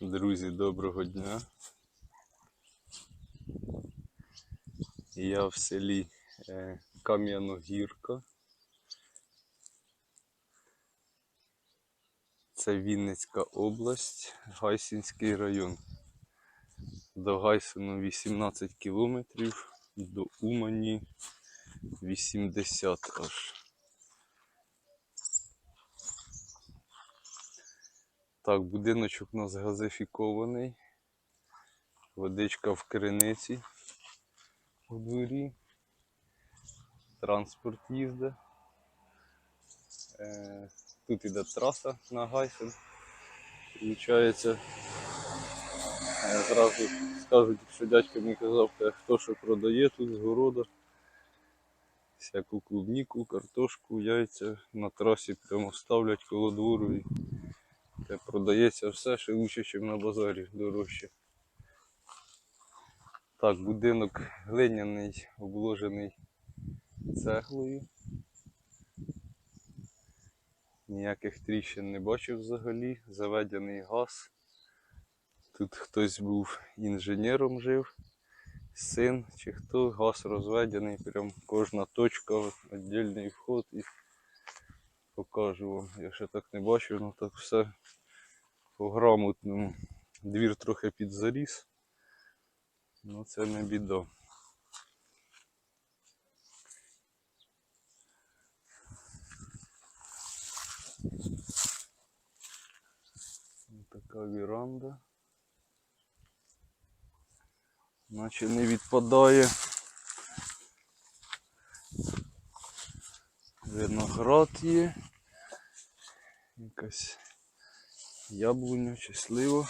Друзі, доброго дня. Я в селі е, Кам'яногірка. Це Вінницька область, Гайсінський район. До Гайсину 18 кілометрів, до Умані 80 аж. Так, будиночок у нас газифікований. Водичка в криниці у дворі. Транспорт їздить. Е, Тут іде траса на Гайсен. Получається, е, зразу скажуть, що дядько мені казав, хто що продає тут з города. Всяку клубніку, картошку, яйця на трасі прямо ставлять коло двору і те продається все лучше, ніж на базарі дорожче. Так, будинок глиняний, обложений цеглою. Ніяких тріщин не бачив взагалі. Заведений газ. Тут хтось був інженером жив, син чи хто, газ розведений, прям кожна точка, віддільний вход і покажу вам. Я ще так не бачив, ну так все по грамотному. Двір трохи підзаріс. Ну це не біда. Така віранда. Наче не відпадає. Виноград є. Якась яблуня чи слива.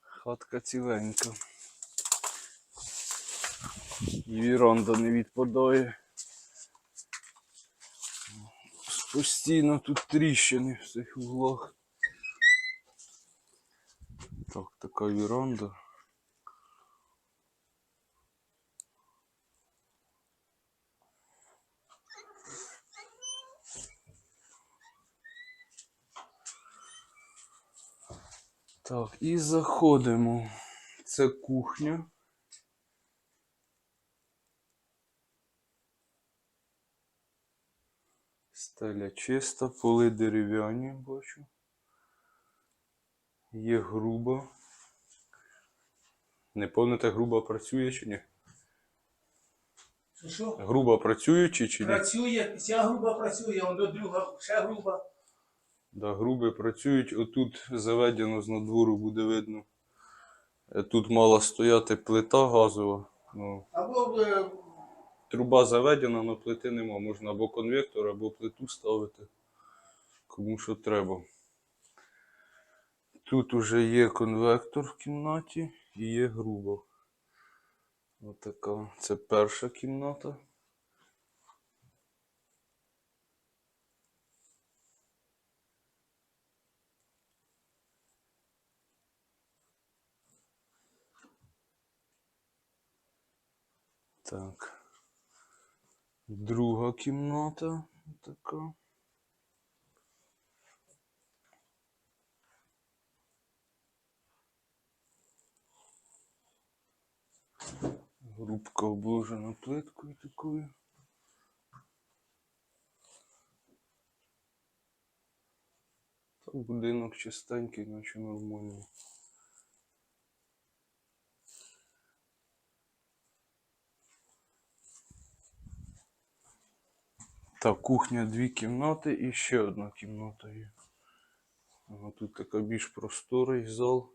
Хатка ціленька. І віранда не відпадає. Постійно тут тріщини в цих углах. Так, така віранда. Так, і заходимо. Це кухня. Стеля чиста, поли дерев'яні бачу. Є груба. Не пам'ятаєте, груба працює чи ні? Що, Що? Груба працює чи, чи ні? Працює, ця груба працює, он до друга ще груба. Да, груби працюють. Отут заведено з надвору буде видно. Е, Тут мала стояти плита газова. Ну, Або е, труба заведена, але плити нема. Можна або конвектор, або плиту ставити. Кому що треба. Тут уже є конвектор в кімнаті і є груба. Отака. Це перша кімната. Так. Друга кімната така. Грубка обложена плиткою такою. Так, будинок чистенький, наче нормальний. Так, кухня дві кімнати і ще одна кімната є. Ага, тут така більш просторий зал.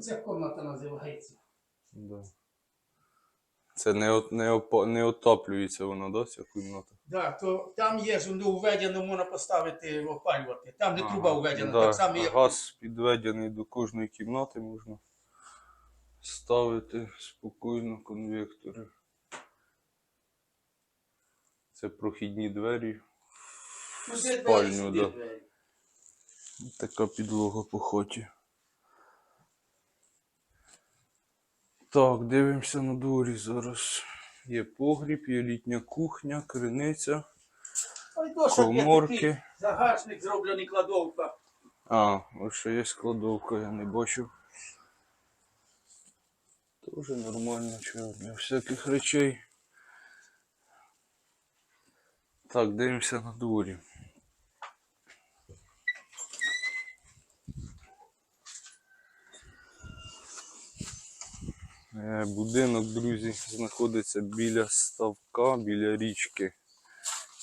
ця кімната називається. Да. Це не, от, не, опа- не отаплюється вона, да, ця кімната? Да, то там є ж ну, введено, можна поставити опалювати. Там не труба введена, да, так само як. Газ підведений до кожної кімнати можна ставити спокійно конвектори. Це прохідні двері. В двері спальню, сюди да. двері. Така підлога по хоті. Так, дивимося на дворі зараз. Є погріб, є літня кухня, криниця, Ой, коморки. такий загашник зроблений кладовка. А, ось ще є складовка, я не бачив. Тоже нормально, чого для всяких речей. Так, дивимося на дворі. Е, Будинок, друзі, знаходиться біля ставка, біля річки.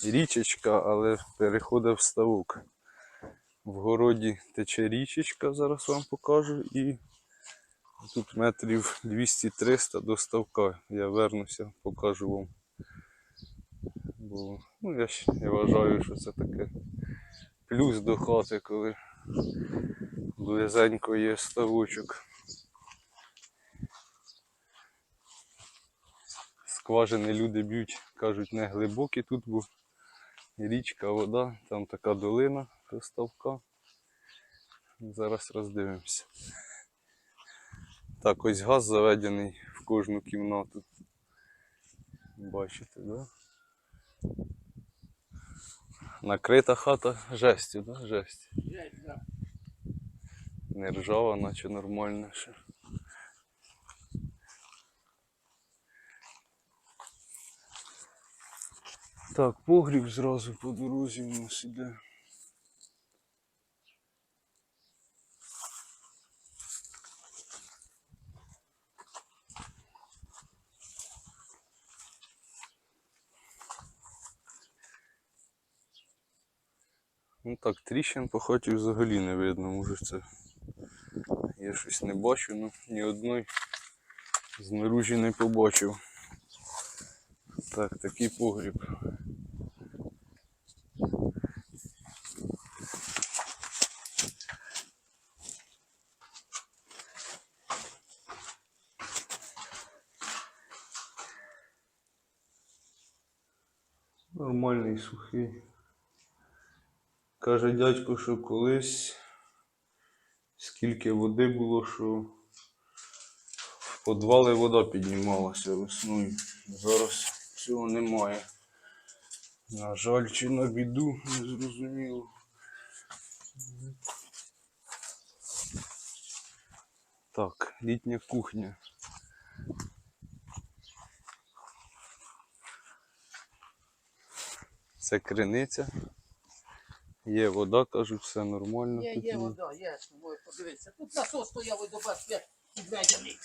Річечка, але переходить в ставок. В городі тече річечка, зараз вам покажу. І тут метрів 200-300 до ставка. Я вернуся, покажу вам. Бо ну, я, ж- я вважаю, що це таке плюс до хати, коли близенько є ставочок. Скважини люди б'ють, кажуть, не глибокі тут, бо річка, вода, там така долина до ставка. Зараз роздивимося. Так, ось газ заведений в кожну кімнату. Бачите, да? Накрита хата жестю, да? Жесть. Жесть, да. Не ржава, наче нормальна ще. Так, погріб зразу по дорозі у нас іде. Ну так, тріщин по хаті взагалі не видно, може це. Я щось не бачу, ну ні одної знаружі не побачив. Так, такий погріб. Нормальний сухий. Каже дядько, що колись скільки води було, що в подвали вода піднімалася весною. Зараз цього немає. На жаль, чи на біду, не зрозуміло. Так, літня кухня. Це криниця. Є вода, кажуть, все нормально. Є, тут є вода, ясно, можеш подивитися. Тут насос стояв, ось до бачите, підведений.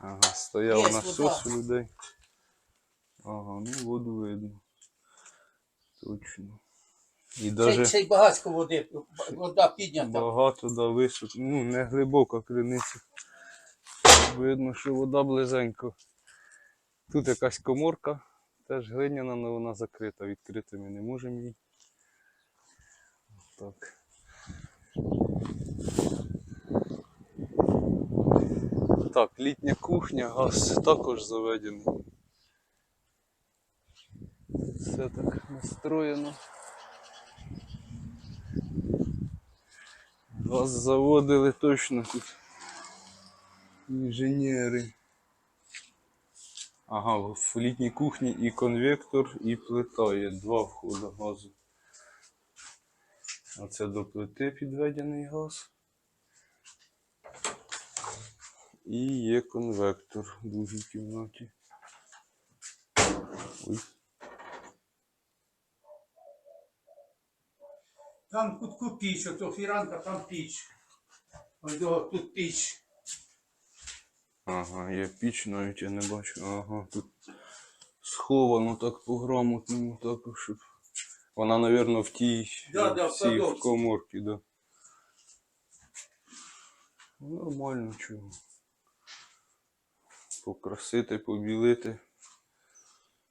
Ага, стояв Є насос вода. у людей. Ага, ну воду видно. Точно. І даже ще й багатько води, вода піднята. багато да висок. Ну, не глибока криниця. Видно, що вода близенько. Тут якась коморка, теж глиняна, але вона закрита. Відкрити ми не можемо її. Так. Так, літня кухня, газ також заведений. Все так настроєно. Газ заводили точно тут. Інженери. Ага, в літній кухні і конвектор, і плита є. Два входи газу. Оце до плити підведений газ. І є конвектор в другій кімнаті. Ой. Там кутку піч, ото фіранка, там піч. Ось тут піч. Ага, є піч навіть я не бачу. Ага, тут сховано так по-грамотному, так, щоб. Вона, мабуть, в тій Да, да, всій в коморці, да. Ну, Нормально чого. Покрасити, побілити.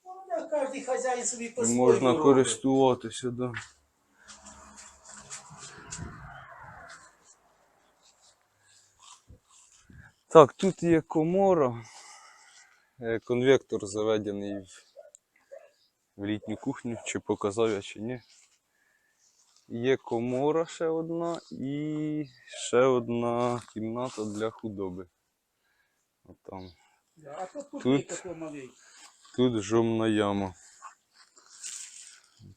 Ну, кожен хазяїн собі по-своєму можна робить. користуватися, да. Так, тут є комора. Е, Конвектор заведений в, в літню кухню, чи показав я, чи ні. Є комора ще одна і ще одна кімната для худоби. От там А то Тут- Тут жомна яма.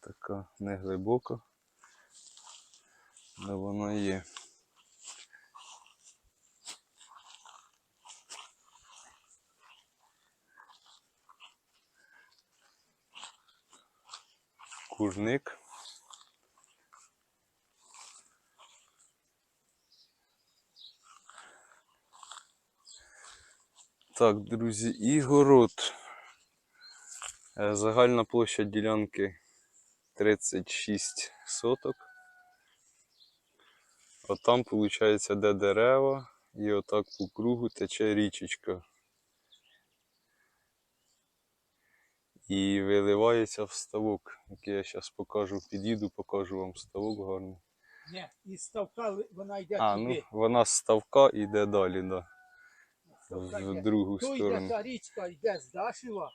Така неглибока. Але вона є. Курник. Так, друзі, і город. Е, Загальна площа ділянки 36 соток. Отам, виходить, де дерева, і отак по кругу тече річечка. І виливається в ставок, який я зараз покажу, під'їду, покажу вам ставок гарний. Ні, і ставка вона йде А, туди. ну вона з ставка йде далі, да, Ставка в йде. другу То йде та річка йде з Дашева,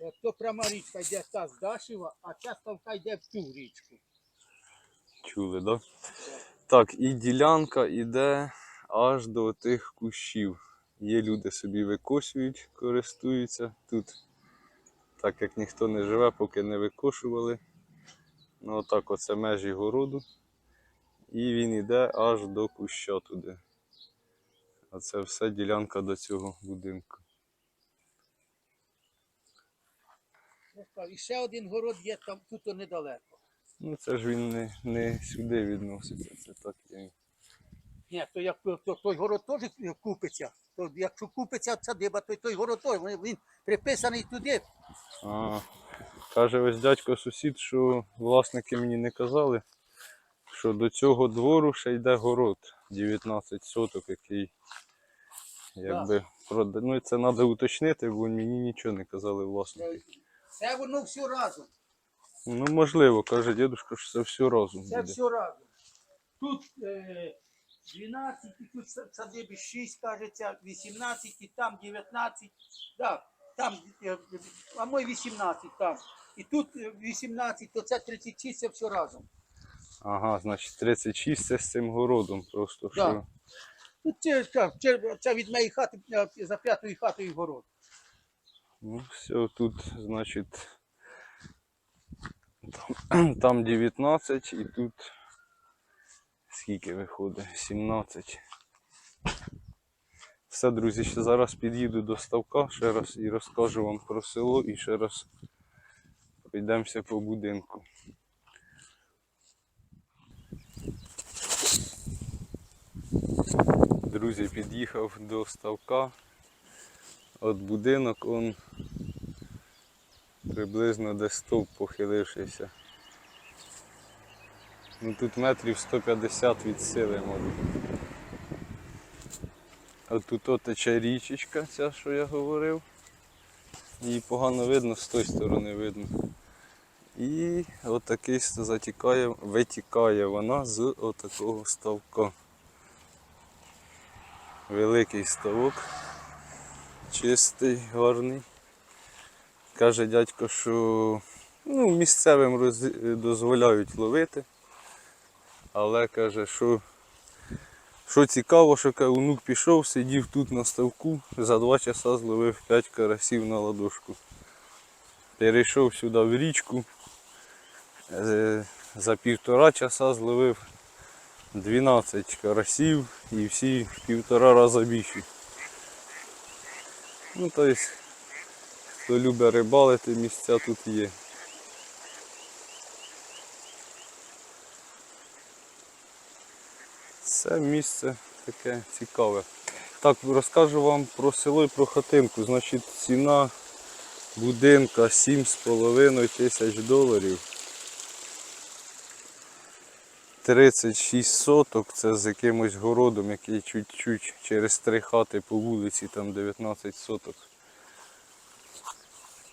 е, то пряма річка йде та з Дашева, а ця ставка йде в ту річку. Чули, да? Так, і ділянка йде аж до тих кущів. Є люди собі викосюють, користуються тут. Так як ніхто не живе, поки не викошували. Ну отак оце межі городу. І він йде аж до куща туди. А це все ділянка до цього будинку. І ще один город є там тут недалеко. Ну це ж він не, не сюди відноситься. Це так є. Ні, то як то, то, той город теж купиться. То, якщо купиться садиба, то й той город. Він, він приписаний туди. А, каже ось дядько сусід, що власники мені не казали, що до цього двору ще йде город 19 соток, який якби прода... Ну це треба уточнити, бо мені нічого не казали власники. Це воно все разом. Ну можливо, каже дідусь, що це все разом Це буде. все разом. Тут е, 12, і тут са- садиби 6, кажеться, 18, і там 19. Так, там, е, а мой 18 там. І тут е, 18, то це 36, це все разом. Ага, значить 36 це з цим городом просто Да. що. Тут це, це, це, це від моєї хати е, за п'ятою хатою город. Ну, все, тут, значить, там, там 19 і тут скільки виходить? 17. Все, друзі, ще зараз під'їду до ставка ще раз і розкажу вам про село і ще раз пройдемося по будинку. Друзі, під'їхав до ставка. От будинок, он приблизно десь стовп похилившися. Ну тут метрів 150 від сили може. А тут от річечка, ця, що я говорив. Її погано видно, з тої сторони видно. І отакий затікає, витікає вона з отакого ставка. Великий ставок чистий, гарний. Каже дядько, що ну, місцевим роз- дозволяють ловити. Але каже, що, що цікаво, що каже, онук пішов, сидів тут на ставку, за два часа зловив 5 карасів на ладошку. Перейшов сюди в річку. е, За півтора часа зловив 12 карасів і всі в півтора рази більші. Ну, тобто, хто любить рибалити, місця тут є. Це місце таке цікаве. Так, розкажу вам про село і про хатинку. Значить, ціна будинка 7,5 тисяч доларів. 36 соток, це з якимось городом, який чуть-чуть через три хати по вулиці, там 19 соток.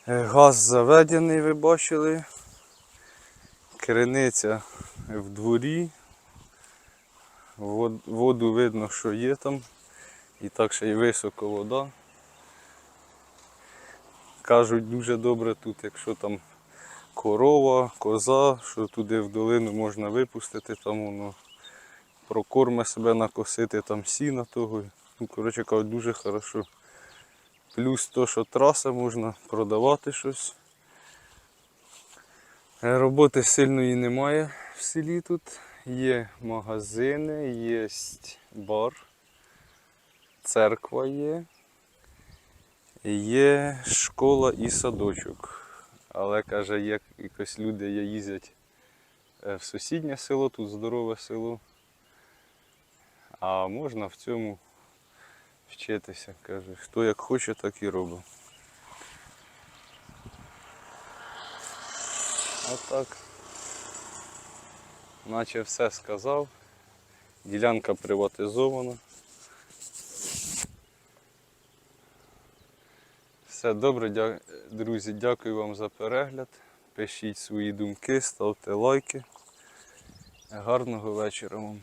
Е, Газ заведений, ви бачили. Криниця в дворі. Вод- Воду видно, що є там. І так ще й високо вода. Кажуть, дуже добре тут, якщо там корова, коза, що туди в долину можна випустити, там воно прокорме себе накосити, там сіна того. Ну, коротше кажуть, дуже хорошо Плюс то, що траса можна продавати щось. Е, Роботи сильної немає в селі тут. Є магазини, є бар, церква є, є школа і садочок. Але каже, як якось люди їздять е, в сусіднє село, тут здорове село. А можна в цьому вчитися. Каже, хто як хоче, так і робить. Отак. Наче все сказав. Ділянка приватизована. Все добре, друзі, дякую вам за перегляд. Пишіть свої думки, ставте лайки. Гарного вечора вам.